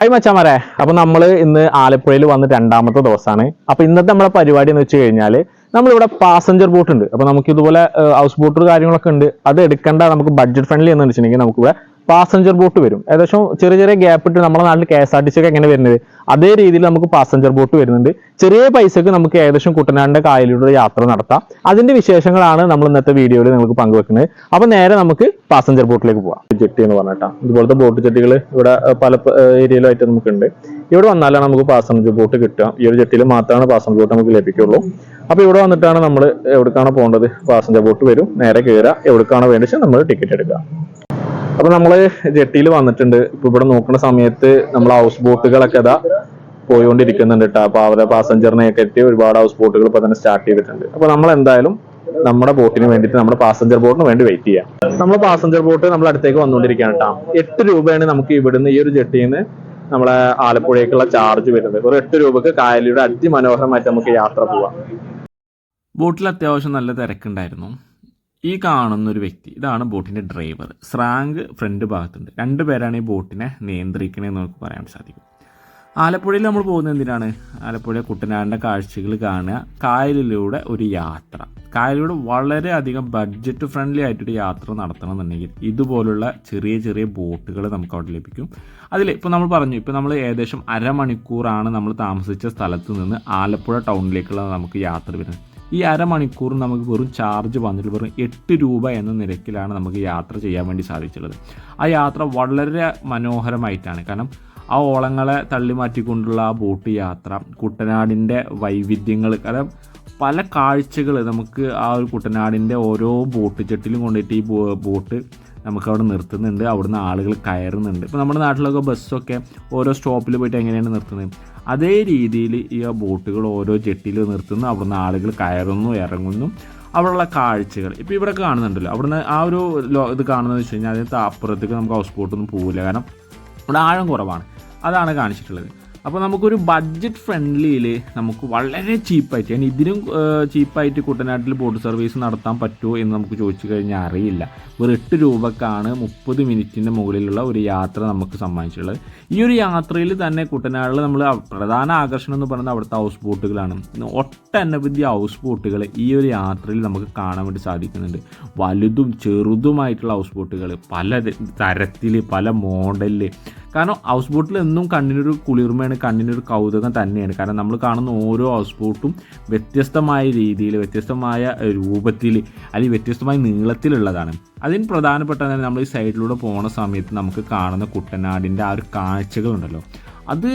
Hi മച്ചാമാരെ അപ്പൊ നമ്മൾ ഇന്ന് ആലപ്പുഴയിൽ വന്ന് രണ്ടാമത്തെ ദിവസമാണ്. അപ്പൊ ഇന്നത്തെ നമ്മളെ പരിപാടി എന്ന് വെച്ച് കഴിഞ്ഞാൽ നമ്മളിവിടെ പാസഞ്ചർ ബോട്ട് ഉണ്ട്. അപ്പൊ നമുക്ക് ഇതുപോലെ ഹൗസ് ബോട്ട് കാര്യങ്ങളൊക്കെ ഉണ്ട്. അത് എടുക്കേണ്ട നമുക്ക് ബഡ്ജറ്റ് ഫ്രണ്ട്ലി എന്ന് വെച്ചിട്ടുണ്ടെങ്കിൽ നമുക്ക് ഇവിടെ പാസഞ്ചർ ബോട്ട് വരും. ഏകദേശം ചെറിയ ചെറിയ ഗ്യാപ്പ് ഇട്ട് നമ്മുടെ നാട്ടിൽ K S R T C ഒക്കെ എങ്ങനെ വരുന്നത്? അതേ രീതിയിൽ നമുക്ക് പാസഞ്ചർ ബോട്ട് വരുന്നുണ്ട്. ചെറിയ പൈസക്ക് നമുക്ക് ഏകദേശം കുട്ടനാടിന്റെ കായലിലൂടെ യാത്ര നടത്താം. അതിന്റെ വിശേഷങ്ങളാണ് നമ്മൾ ഇന്നത്തെ വീഡിയോയിൽ നിങ്ങൾക്ക് പങ്കുവെക്കുന്നത്. അപ്പൊ നേരെ നമുക്ക് പാസഞ്ചർ ബോട്ടിലേക്ക് പോവാം. ജെട്ടി എന്ന് പറഞ്ഞിട്ടാ ഇതുപോലത്തെ ബോട്ട് ജെട്ടികൾ ഇവിടെ പല ഏരിയയിലായിട്ട് നമുക്കുണ്ട്. ഇവിടെ വന്നാലാണ് നമുക്ക് പാസഞ്ചർ ബോട്ട് കിട്ടുക. ഈ ഒരു ജെട്ടിയിൽ മാത്രമാണ് പാസഞ്ചർ ബോട്ട് നമുക്ക് ലഭിക്കുള്ളൂ. അപ്പോൾ ഇവിടെ വന്നിട്ടാണ് നമ്മൾ എവിടേക്കാണ് പോകേണ്ടത്. പാസഞ്ചർ ബോട്ട് വരും. നേരെ കയറുക എവിടേക്കാണ് വേണ്ടത് നമ്മൾ ടിക്കറ്റ് എടുക്കുക. അപ്പൊ നമ്മൾ ജെട്ടിയിൽ വന്നിട്ടുണ്ട്. ഇപ്പൊ ഇവിടെ നോക്കുന്ന സമയത്ത് നമ്മൾ ഹൗസ് ബോട്ടുകളൊക്കെ ഇതാ പോയിക്കൊണ്ടിരിക്കുന്നുണ്ട് കേട്ടോ അപ്പൊ അവരെ പാസഞ്ചറിനെ കയറ്റി ഒരുപാട് ഹൗസ് ബോട്ടുകൾ ഇപ്പൊ തന്നെ സ്റ്റാർട്ട് ചെയ്തിട്ടുണ്ട്. അപ്പൊ നമ്മൾ എന്തായാലും നമ്മുടെ ബോട്ടിന് വേണ്ടിയിട്ട് നമ്മുടെ പാസഞ്ചർ ബോട്ടിന് വേണ്ടി വെയിറ്റ് ചെയ്യാം. നമ്മൾ പാസഞ്ചർ ബോട്ട് നമ്മൾ അടുത്തേക്ക് വന്നുകൊണ്ടിരിക്കുകയാണ് കേട്ടോ എട്ട് രൂപയാണ് നമുക്ക് ഇവിടുന്ന് ഈ ഒരു ജെട്ടിയിൽ നിന്ന് നമ്മളെ ആലപ്പുഴയ്ക്കുള്ള ചാർജ് വരുന്നത്. ഒരു എട്ട് രൂപക്ക് കായലിയുടെ അതിമനോഹരമായിട്ട് നമുക്ക് യാത്ര പോവാം. ബോട്ടിൽ അത്യാവശ്യം നല്ല തിരക്കുണ്ടായിരുന്നു. ഈ കാണുന്ന ഒരു വ്യക്തി ഇതാണ് ബോട്ടിന്റെ ഡ്രൈവർ സ്രാങ്ക് ഫ്രണ്ട് ഭാഗത്തുണ്ട്. രണ്ട് പേരാണ് ഈ ബോട്ടിനെ നിയന്ത്രിക്കണേന്ന് നമുക്ക് പറയാൻ സാധിക്കും. ആലപ്പുഴയിൽ നമ്മൾ പോകുന്നത് എന്തിനാണ്? ആലപ്പുഴ കുട്ടനാടിന്റെ കാഴ്ചകൾ കാണുക. കായലിലൂടെ ഒരു യാത്ര. കായലിലൂടെ വളരെയധികം ബഡ്ജറ്റ് ഫ്രണ്ട്ലി ആയിട്ടൊരു യാത്ര നടത്തണം എന്നുണ്ടെങ്കിൽ ഇതുപോലുള്ള ചെറിയ ചെറിയ ബോട്ടുകൾ നമുക്ക് അവിടെ ലഭിക്കും. അതിൽ ഇപ്പോൾ നമ്മൾ പറഞ്ഞു ഇപ്പോൾ നമ്മൾ ഏകദേശം അരമണിക്കൂറാണ് നമ്മൾ താമസിച്ച സ്ഥലത്ത് നിന്ന് ആലപ്പുഴ ടൗണിലേക്കുള്ള നമുക്ക് യാത്ര വരുന്നത്. ഈ അരമണിക്കൂർ നമുക്ക് വെറും ചാർജ് വന്നിട്ട് വെറും എട്ട് രൂപ എന്ന നിരക്കിലാണ് നമുക്ക് യാത്ര ചെയ്യാൻ വേണ്ടി സാധിച്ചുള്ളത് ആ യാത്ര വളരെ മനോഹരമായിട്ടാണ്. കാരണം ആ ഓളങ്ങളെ തള്ളി മാറ്റിക്കൊണ്ടുള്ള ആ ബോട്ട് യാത്ര കുട്ടനാടിന്റെ വൈവിധ്യങ്ങൾ കാരണം പല കാഴ്ചകൾ നമുക്ക് ആ ഒരു കുട്ടനാടിന്റെ ഓരോ ബോട്ട് ചെട്ടിലും കൊണ്ടിട്ട് ഈ ബോട്ട് നമുക്ക് അവിടെ നിർത്തുന്നുണ്ട്. അവിടുന്ന് ആളുകൾ കയറുന്നുണ്ട്. ഇപ്പോൾ നമ്മുടെ നാട്ടിലൊക്കെ ബസ്സൊക്കെ ഓരോ സ്റ്റോപ്പിൽ പോയിട്ട് എങ്ങനെയാണ് നിർത്തുന്നത്? അതേ രീതിയിൽ ഈ ബോട്ടുകൾ ഓരോ ജെട്ടിയിൽ നിർത്തുന്നു. അവിടുന്ന് ആളുകൾ കയറുന്നു ഇറങ്ങുന്നു. അവിടെയുള്ള കാഴ്ചകൾ ഇപ്പോൾ ഇവിടെ കാണുന്നുണ്ടല്ലോ. അവിടുന്ന് ആ ഒരു ഇത് കാണുന്നതെന്ന് വെച്ച് കഴിഞ്ഞാൽ അതിന് അപ്പുറത്തേക്ക് നമുക്ക് ഹൗസ് ബോട്ടൊന്നും പോകില്ല കാരണം ഇവിടെ ആഴം കുറവാണ്. അതാണ് കാണിച്ചിട്ടുള്ളത്. അപ്പോൾ നമുക്കൊരു ബഡ്ജറ്റ് ഫ്രണ്ട്ലിയിൽ നമുക്ക് വളരെ ചീപ്പായിട്ട് ഞാൻ ഇതിനും ചീപ്പായിട്ട് കുട്ടനാട്ടിൽ ബോട്ട് സർവീസ് നടത്താൻ പറ്റുമോ എന്ന് നമുക്ക് ചോദിച്ചു കഴിഞ്ഞാൽ അറിയില്ല. വെറും എട്ട് രൂപക്കാണ് മുപ്പത് മിനിറ്റിന്റെ മുകളിലുള്ള ഒരു യാത്ര നമുക്ക് സമ്മാനിച്ചിട്ടുള്ളത്. ഈ ഒരു യാത്രയിൽ തന്നെ കുട്ടനാട്ടിൽ നമ്മൾ പ്രധാന ആകർഷണം എന്ന് പറയുന്നത് അവിടുത്തെ ഹൗസ് ബോട്ടുകളാണ് ഒട്ടനവധി ഹൗസ് ബോട്ടുകൾ ഈ ഒരു യാത്രയിൽ നമുക്ക് കാണാൻ വേണ്ടി സാധിക്കുന്നുണ്ട്. വലുതും ചെറുതുമായിട്ടുള്ള ഹൗസ് ബോട്ടുകൾ പല തരത്തിൽ പല മോഡലിൽ കാരണം ഹൗസ് ബോട്ടിൽ എന്നും കണ്ണിനൊരു കുളിർമയാണ് കണ്ണിനൊരു കൗതുകം തന്നെയാണ്. കാരണം നമ്മൾ കാണുന്ന ഓരോ ഹൗസ് ബോട്ടും വ്യത്യസ്തമായ രീതിയിൽ വ്യത്യസ്തമായ രൂപത്തിൽ അല്ലെങ്കിൽ വ്യത്യസ്തമായ നീളത്തിലുള്ളതാണ്. അതിന് പ്രധാനപ്പെട്ട നമ്മൾ ഈ സൈഡിലൂടെ പോണ സമയത്ത് നമുക്ക് കാണുന്ന കുട്ടനാടിന്റെ ആ ഒരു കാഴ്ചകളുണ്ടല്ലോ. അത്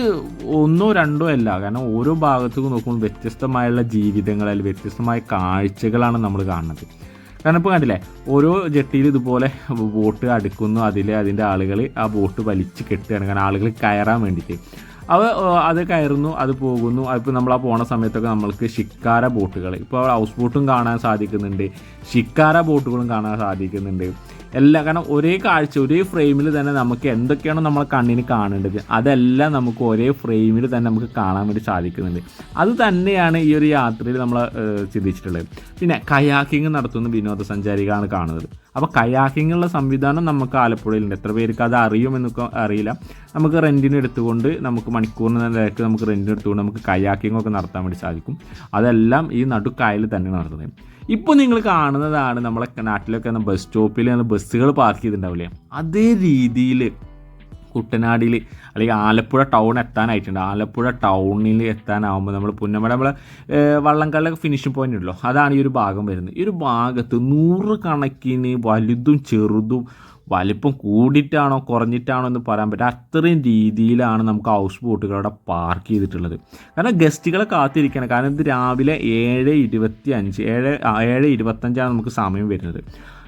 ഒന്നോ രണ്ടോ അല്ല. കാരണം ഓരോ ഭാഗത്തേക്ക് നോക്കുമ്പോൾ വ്യത്യസ്തമായുള്ള ജീവിതങ്ങൾ അല്ലെങ്കിൽ വ്യത്യസ്തമായ കാഴ്ചകളാണ് നമ്മൾ കാണുന്നത്. കാരണം ഇപ്പോൾ കണ്ടില്ലേ ഓരോ ജെട്ടിയിൽ ഇതുപോലെ ബോട്ട് അടുക്കുന്നു അതിൽ അതിന്റെ ആളുകൾ ആ ബോട്ട് വലിച്ച് കെട്ടുകയാണ്. കാരണം ആളുകൾ കയറാൻ വേണ്ടിയിട്ട്. അവ അത് കയറുന്നു അത് പോകുന്നു. അതിപ്പോൾ നമ്മൾ ആ പോണ സമയത്തൊക്കെ നമ്മൾക്ക് ഷിക്കാര ബോട്ടുകൾ ഇപ്പോൾ ഹൗസ് ബോട്ടും കാണാൻ സാധിക്കുന്നുണ്ട്. ഷിക്കാര ബോട്ടുകളും കാണാൻ സാധിക്കുന്നുണ്ട്. എല്ലാം കാരണം ഒരേ കാഴ്ച ഒരേ ഫ്രെയിമിൽ തന്നെ നമുക്ക് എന്തൊക്കെയാണോ നമ്മളെ കണ്ണിന് കാണേണ്ടത് അതെല്ലാം നമുക്ക് ഒരേ ഫ്രെയിമിൽ തന്നെ നമുക്ക് കാണാൻ വേണ്ടി സാധിക്കുന്നുണ്ട്. അത് തന്നെയാണ് ഈ ഒരു യാത്രയിൽ നമ്മൾ ചിന്തിച്ചിട്ടുള്ളത് പിന്നെ കയാക്കിങ് നടത്തുന്ന വിനോദസഞ്ചാരികളാണ് കാണുന്നത്. അപ്പോൾ കയാക്കിങ്ങുള്ള സംവിധാനം നമുക്ക് ആലപ്പുഴയിലുണ്ട്. എത്ര പേർക്ക് അത് അറിയുമെന്നൊക്കെ അറിയില്ല. നമുക്ക് റെന്റിന് എടുത്തുകൊണ്ട് നമുക്ക് മണിക്കൂറിന് നിലയ്ക്ക് നമുക്ക് റെന്റിന് എടുത്തുകൊണ്ട് നമുക്ക് കയാക്കിംഗ് ഒക്കെ നടത്താൻ വേണ്ടി സാധിക്കും. അതെല്ലാം ഈ നടുക്കായൽ തന്നെ നടത്തുന്നത്. ഇപ്പോൾ നിങ്ങൾ കാണുന്നതാണ് നമ്മളെ നാട്ടിലൊക്കെ ബസ് സ്റ്റോപ്പിൽ ബസ്സുകൾ പാർക്ക് ചെയ്തിട്ടുണ്ടാവില്ലേ? അതേ രീതിയിൽ കുട്ടനാടിൽ അല്ലെങ്കിൽ ആലപ്പുഴ ടൗൺ എത്താനായിട്ടുണ്ട്. ആലപ്പുഴ ടൗണിൽ എത്താനാവുമ്പോൾ നമ്മൾ പുന്നമട നമ്മൾ വള്ളംകളിലൊക്കെ ഫിനിഷിംഗ് പോയിന്റ് ഉണ്ടല്ലോ. അതാണ് ഈ ഒരു ഭാഗം വരുന്നത്. ഈ ഒരു ഭാഗത്ത് നൂറ് കണക്കിന് വലുതും ചെറുതും വലിപ്പം കൂടിയിട്ടാണോ കുറഞ്ഞിട്ടാണോ എന്ന് പറയാൻ പറ്റില്ല അത്രയും രീതിയിലാണ് നമുക്ക് ഹൗസ് ബോട്ടുകൾ അവിടെ പാർക്ക് ചെയ്തിട്ടുള്ളത്. കാരണം ഗസ്റ്റുകളെ കാത്തിരിക്കണം. കാരണം ഇത് രാവിലെ ഏഴ് ഇരുപത്തി അഞ്ച് ഏഴ് ഏഴ് ഇരുപത്തഞ്ചാണ് നമുക്ക് സമയം വരുന്നത്.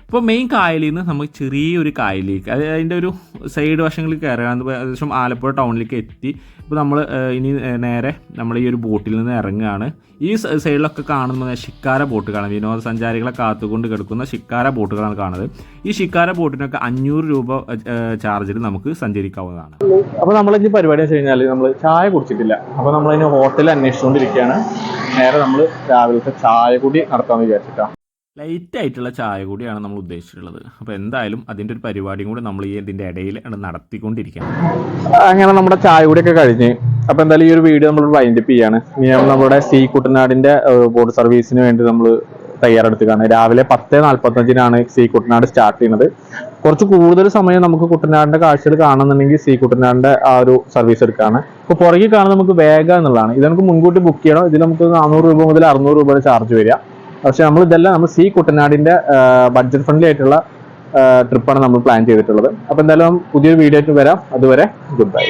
ഇപ്പോൾ മെയിൻ കായലിൽ നിന്ന് നമുക്ക് ചെറിയൊരു കായലിലേക്ക് അത് അതിന്റെ ഒരു സൈഡ് വശങ്ങളിൽ കയറുകയാണ് ഏകദേശം ആലപ്പുഴ ടൗണിലേക്ക് എത്തി. ഇപ്പോൾ നമ്മൾ ഇനി നേരെ നമ്മൾ ഈ ഒരു ബോട്ടിൽ നിന്ന് ഇറങ്ങുകയാണ് ഈ സൈഡിലൊക്കെ കാണുന്നത് ഷിക്കാര ബോട്ടുകളാണ് വിനോദസഞ്ചാരികളെ കാത്തുകൊണ്ട് കിടക്കുന്ന ഷിക്കാര ബോട്ടുകളാണ് കാണുന്നത്. ഈ ഷിക്കാര ബോട്ടിനൊക്കെ അഞ്ഞൂറ് രൂപ ചാർജിൽ നമുക്ക് സഞ്ചരിക്കാവുന്നതാണ്. അപ്പോൾ നമ്മൾ ഇനി പരിപാടി വെച്ച് കഴിഞ്ഞാൽ നമ്മൾ ചായ കുടിച്ചിട്ടില്ല. അപ്പോൾ നമ്മൾ ഇനി ഹോട്ടൽ അന്വേഷിച്ചുകൊണ്ടിരിക്കുകയാണ് നേരെ നമ്മൾ രാവിലത്തെ ചായ കൂടി നടത്താമെന്ന് വിചാരിച്ചിട്ടാ. ലൈറ്റ് ആയിട്ടുള്ള ചായ കൂടിയാണ് നമ്മൾ ഉദ്ദേശിച്ചിട്ടുള്ളത്. അപ്പോൾ എന്തായാലും അതിന്റെ ഒരു പരിപാടിയും കൂടി നമ്മൾ ഈ ഇതിന്റെ ഇടയിൽ നടത്തിക്കൊണ്ടിരിക്കുകയാണ് അങ്ങനെ നമ്മുടെ ചായ കൂടിയൊക്കെ കഴിഞ്ഞ്. അപ്പോൾ എന്തായാലും ഈ ഒരു വീഡിയോ നമ്മൾ വൈൻഡപ്പ് ചെയ്യാണ്. ഇനി നമ്മുടെ സി കുട്ടനാടിന്റെ ബോട്ട് സർവീസിന് വേണ്ടി നമ്മൾ തയ്യാറെടുത്തുകയാണ് രാവിലെ പത്ത് നാൽപ്പത്തഞ്ചിനാണ് സി കുട്ടനാട് സ്റ്റാർട്ട് ചെയ്യുന്നത്. കുറച്ച് കൂടുതൽ സമയം നമുക്ക് കുട്ടനാടിന്റെ കാഴ്ചകൾ കാണുന്നുണ്ടെങ്കിൽ സി കുട്ടനാടിന്റെ ആ ഒരു സർവീസ് എടുക്കുകയാണ്. ഇപ്പൊ പുറകിൽ കാണുന്നത് നമുക്ക് വേഗ എന്നുള്ളതാണ്. ഇത് നമുക്ക് മുൻകൂട്ടി ബുക്ക് ചെയ്യണം. ഇതിൽ നമുക്ക് നാനൂറ് രൂപ മുതൽ അറുന്നൂറ് രൂപയുടെ ചാർജ് വരിക. പക്ഷെ നമ്മൾ ഇതെല്ലാം നമ്മൾ സി കുട്ടനാടിന്റെ ബഡ്ജറ്റ് ഫ്രണ്ട്ലി ആയിട്ടുള്ള ട്രിപ്പാണ് നമ്മൾ പ്ലാൻ ചെയ്തിട്ടുള്ളത്. അപ്പോൾ എന്തായാലും പുതിയൊരു വീഡിയോ ആയിട്ട് വരാം. അതുവരെ ഗുഡ് ബൈ